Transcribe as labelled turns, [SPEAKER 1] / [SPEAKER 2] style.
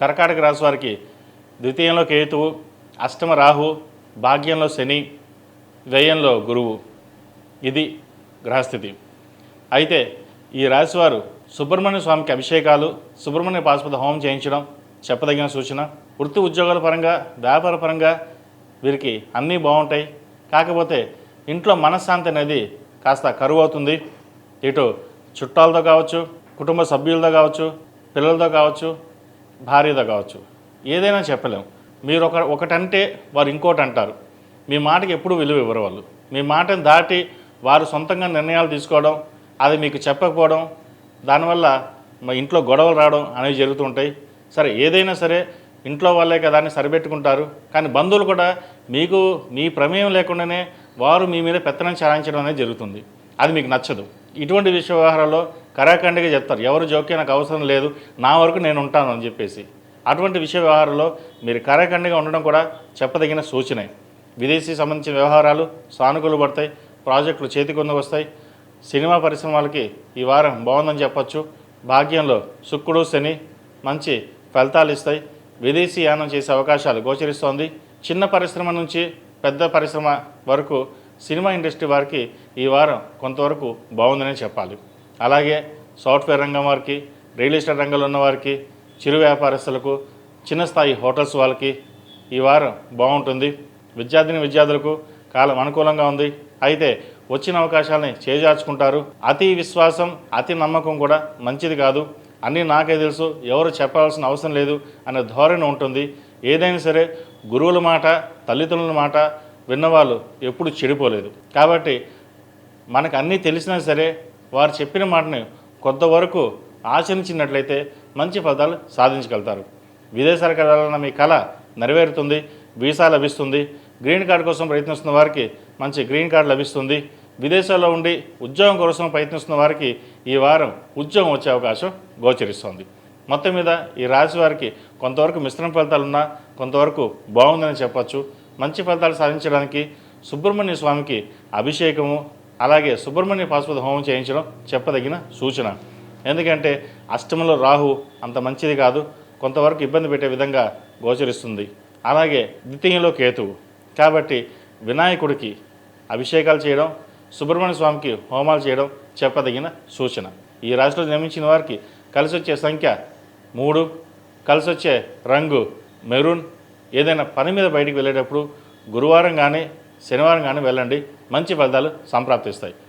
[SPEAKER 1] కర్కాటక రాశి వారికి ద్వితీయంలో కేతువు అష్టమ రాహు భాగ్యంలో శని వ్యయంలో గురువు. ఇది గ్రహస్థితి. అయితే ఈ రాశివారు సుబ్రహ్మణ్య స్వామికి అభిషేకాలు సుబ్రహ్మణ్య పాశుపత హోమం చేయించడం చెప్పదగిన సూచన. వృత్తి ఉద్యోగాల పరంగా వ్యాపార పరంగా వీరికి అన్నీ బాగుంటాయి. కాకపోతే ఇంట్లో మనశ్శాంతి అనేది కాస్త కరువు అవుతుంది ఇటు చుట్టాలతో కావచ్చు కుటుంబ సభ్యులతో కావచ్చు పిల్లలతో కావచ్చు భార్యద కావచ్చు. ఏదైనా చెప్పలేం. మీరు ఒక ఒకటంటే వారు ఇంకోటి అంటారు మీ మాటకి ఎప్పుడు విలువ ఇవ్వరు వాళ్ళు. మీ మాటను దాటి వారు సొంతంగా నిర్ణయాలు తీసుకోవడం అది మీకు చెప్పకపోవడం దానివల్ల మా ఇంట్లో గొడవలు రావడం అనేవి జరుగుతుంటాయి సరే ఏదైనా సరే ఇంట్లో వాళ్ళే కదా అని సరిపెట్టుకుంటారు. కానీ బంధువులు కూడా మీకు మీ ప్రమేయం లేకుండానే వారు మీ మీద పెత్తనం చాలించడం అనేది జరుగుతుంది. అది మీకు నచ్చదు. ఇటువంటి విషయ వ్యవహారాల్లో కరాఖండిగా చెప్తారు. ఎవరు జోక్యం నాకు అవసరం లేదు. నా వరకు నేను ఉంటాను అని చెప్పేసి. అటువంటి విషయ వ్యవహారంలో మీరు కరాఖండిగా ఉండడం కూడా చెప్పదగిన సూచనే. విదేశీ సంబంధించిన వ్యవహారాలు సానుకూలు పడతాయి. ప్రాజెక్టులు చేతికొందకు వస్తాయి. సినిమా పరిశ్రమలకి ఈ వారం బాగుందని చెప్పొచ్చు. భాగ్యంలో శుక్రుడు శని మంచి ఫలితాలు ఇస్తాయి. విదేశీ యానం చేసే అవకాశాలు గోచరిస్తోంది. చిన్న పరిశ్రమ నుంచి పెద్ద పరిశ్రమ వరకు సినిమా ఇండస్ట్రీ వారికి ఈ వారం కొంతవరకు బాగుందనే చెప్పాలి. అలాగే సాఫ్ట్వేర్ రంగం వారికి రియల్ ఎస్టేట్ రంగంలో ఉన్న వారికి చిరు వ్యాపారస్తులకు చిన్న స్థాయి హోటల్స్ వాళ్ళకి ఈ వారం బాగుంటుంది. విద్యార్థిని విద్యార్థులకు కాలం అనుకూలంగా ఉంది. అయితే వచ్చిన అవకాశాలని చేజార్చుకుంటారు. అతి విశ్వాసం అతి నమ్మకం కూడా మంచిది కాదు. అన్నీ నాకే తెలుసు. ఎవరు చెప్పాల్సిన అవసరం లేదు అనే ధోరణి ఉంటుంది. ఏదైనా సరే గురువుల మాట తల్లిదండ్రుల మాట విన్నవాళ్ళు ఎప్పుడు చెడిపోలేదు. కాబట్టి మనకు అన్నీ తెలిసినా సరే వారు చెప్పిన మాటని కొంతవరకు ఆచరించినట్లయితే మంచి ఫలితాలు సాధించగలుగుతారు. విదేశాలకు వెళ్ళాలన్న మీ కళ నెరవేరుతుంది వీసా లభిస్తుంది. గ్రీన్ కార్డు కోసం ప్రయత్నిస్తున్న వారికి మంచి గ్రీన్ కార్డు లభిస్తుంది. విదేశాల్లో ఉండి ఉద్యోగం కోసం ప్రయత్నిస్తున్న వారికి ఈ వారం ఉద్యోగం వచ్చే అవకాశం గోచరిస్తోంది. మొత్తం మీద ఈ రాశి వారికి కొంతవరకు మిశ్రమ ఫలితాలు ఉన్నా కొంతవరకు బాగుందని చెప్పచ్చు. మంచి ఫలితాలు సాధించడానికి సుబ్రహ్మణ్య స్వామికి అభిషేకము అలాగే సుబ్రహ్మణ్య పాశుపత హోమం చేయించడం చెప్పదగిన సూచన. ఎందుకంటే అష్టమంలో రాహు అంత మంచిది కాదు కొంతవరకు ఇబ్బంది పెట్టే విధంగా గోచరిస్తుంది. అలాగే ద్వితీయంలో కేతువు. కాబట్టి వినాయకుడికి అభిషేకాలు చేయడం సుబ్రహ్మణ్య స్వామికి హోమాలు చేయడం చెప్పదగిన సూచన. ఈ రాశిలో జన్మించిన వారికి కలిసి వచ్చే సంఖ్య మూడు కలిసి వచ్చే రంగు మెరూన్. ఏదైనా పని మీద బయటికి వెళ్ళేటప్పుడు గురువారం కానీ శనివారం కానీ వెళ్ళండి. మంచి ఫలితాలు సంప్రాప్తిస్తాయి.